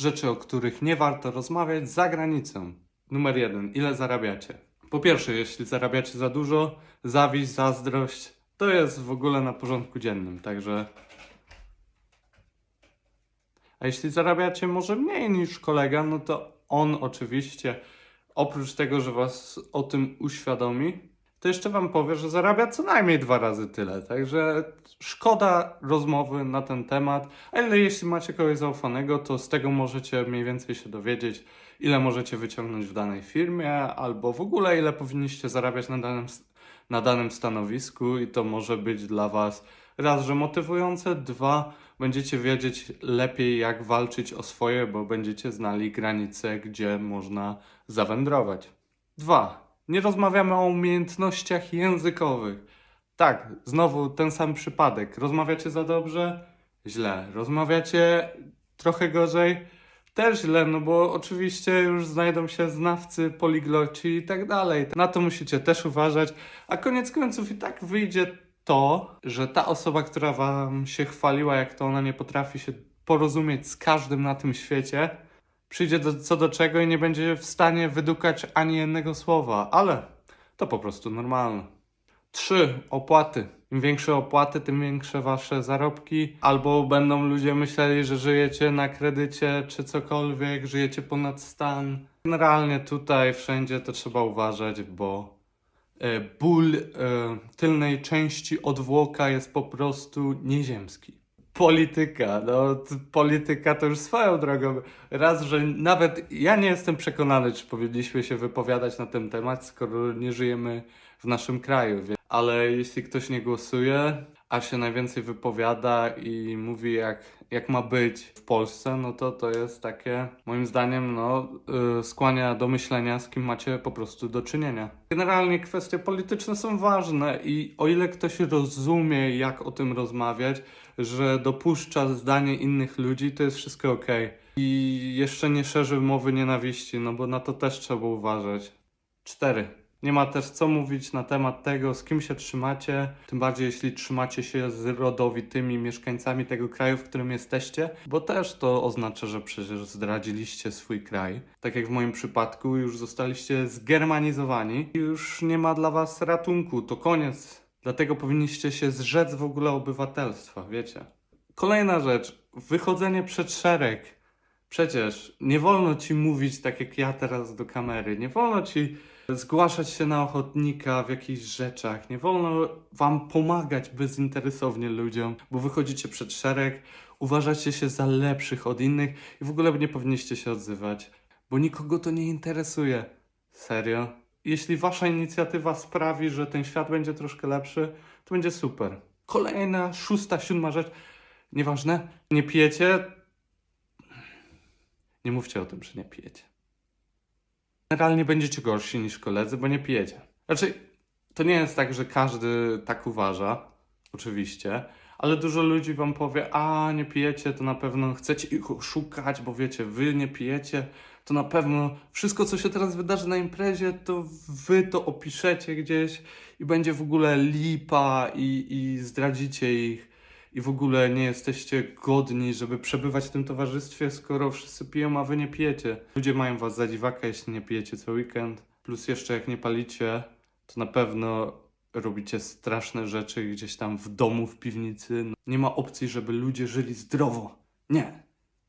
rzeczy, o których nie warto rozmawiać za granicą. Numer jeden. Ile zarabiacie? Po pierwsze, jeśli zarabiacie za dużo, zawiść, zazdrość, to jest w ogóle na porządku dziennym, także... A jeśli zarabiacie może mniej niż kolega, no to on oczywiście, oprócz tego, że was o tym uświadomi, to jeszcze wam powie, że zarabia co najmniej dwa razy tyle. Także szkoda rozmowy na ten temat. Ale jeśli macie kogoś zaufanego, to z tego możecie mniej więcej się dowiedzieć, ile możecie wyciągnąć w danej firmie, albo w ogóle ile powinniście zarabiać na danym, na danym stanowisku, i to może być dla was raz, że motywujące, dwa, będziecie wiedzieć lepiej, jak walczyć o swoje, bo będziecie znali granice, gdzie można zawędrować. Dwa, nie rozmawiamy o umiejętnościach językowych. Tak, znowu ten sam przypadek. Rozmawiacie za dobrze? Źle. Rozmawiacie trochę gorzej? Też źle, no bo oczywiście już znajdą się znawcy, poligloci i tak dalej. Na to musicie też uważać. A koniec końców i tak wyjdzie to, że ta osoba, która wam się chwaliła, jak to ona nie potrafi się porozumieć z każdym na tym świecie, przyjdzie do, co do czego i nie będzie w stanie wydukać ani jednego słowa, ale to po prostu normalne. Trzy opłaty. Im większe opłaty, tym większe wasze zarobki. Albo będą ludzie myśleli, że żyjecie na kredycie czy cokolwiek, żyjecie ponad stan. Generalnie tutaj wszędzie to trzeba uważać, bo e, ból e, tylnej części odwłoka jest po prostu nieziemski. Polityka, no polityka to już swoją drogą. Raz, że nawet ja nie jestem przekonany, czy powinniśmy się wypowiadać na ten temat, skoro nie żyjemy w naszym kraju. Ale jeśli ktoś nie głosuje, a się najwięcej wypowiada i mówi jak, jak ma być w Polsce, no to to jest takie, moim zdaniem, no, yy, skłania do myślenia, z kim macie po prostu do czynienia. Generalnie kwestie polityczne są ważne i o ile ktoś rozumie, jak o tym rozmawiać, że dopuszcza zdanie innych ludzi, to jest wszystko ok. I jeszcze nie szerzy mowy nienawiści, no bo na to też trzeba uważać. Cztery. Nie ma też co mówić na temat tego, z kim się trzymacie, tym bardziej jeśli trzymacie się z rodowitymi mieszkańcami tego kraju, w którym jesteście, bo też to oznacza, że przecież zdradziliście swój kraj. Tak jak w moim przypadku, już zostaliście zgermanizowani i już nie ma dla was ratunku, to koniec. Dlatego powinniście się zrzec w ogóle obywatelstwa, wiecie. Kolejna rzecz, wychodzenie przed szereg. Przecież nie wolno ci mówić tak jak ja teraz do kamery, nie wolno ci zgłaszać się na ochotnika w jakichś rzeczach, nie wolno wam pomagać bezinteresownie ludziom, bo wychodzicie przed szereg, uważacie się za lepszych od innych i w ogóle nie powinniście się odzywać, bo nikogo to nie interesuje. Serio. Jeśli wasza inicjatywa sprawi, że ten świat będzie troszkę lepszy, to będzie super. Kolejna, szósta, siódma rzecz. Nieważne, nie pijecie, nie mówcie o tym, że nie pijecie. Generalnie będziecie gorsi niż koledzy, bo nie pijecie. Znaczy, to nie jest tak, że każdy tak uważa, oczywiście, ale dużo ludzi wam powie, a nie pijecie, to na pewno chcecie ich oszukać, bo wiecie, wy nie pijecie, to na pewno wszystko, co się teraz wydarzy na imprezie, to wy to opiszecie gdzieś i będzie w ogóle lipa i, i zdradzicie ich i w ogóle nie jesteście godni, żeby przebywać w tym towarzystwie, skoro wszyscy piją, a wy nie pijecie. Ludzie mają was za dziwaka, jeśli nie pijecie co weekend. Plus jeszcze jak nie palicie, to na pewno robicie straszne rzeczy gdzieś tam w domu, w piwnicy. No, Nie ma opcji, żeby ludzie żyli zdrowo. Nie.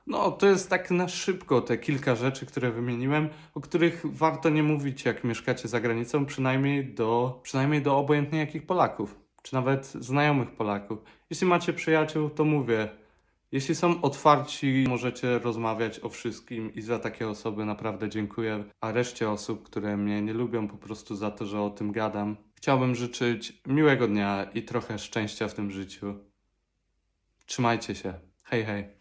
No, to jest tak na szybko te kilka rzeczy, które wymieniłem, o których warto nie mówić, jak mieszkacie za granicą, przynajmniej do, przynajmniej do obojętnie jakich Polaków, czy nawet znajomych Polaków. Jeśli macie przyjaciół, to mówię, jeśli są otwarci, możecie rozmawiać o wszystkim i za takie osoby naprawdę dziękuję. A reszcie osób, które mnie nie lubią po prostu za to, że o tym gadam, chciałbym życzyć miłego dnia i trochę szczęścia w tym życiu. Trzymajcie się. Hej, hej.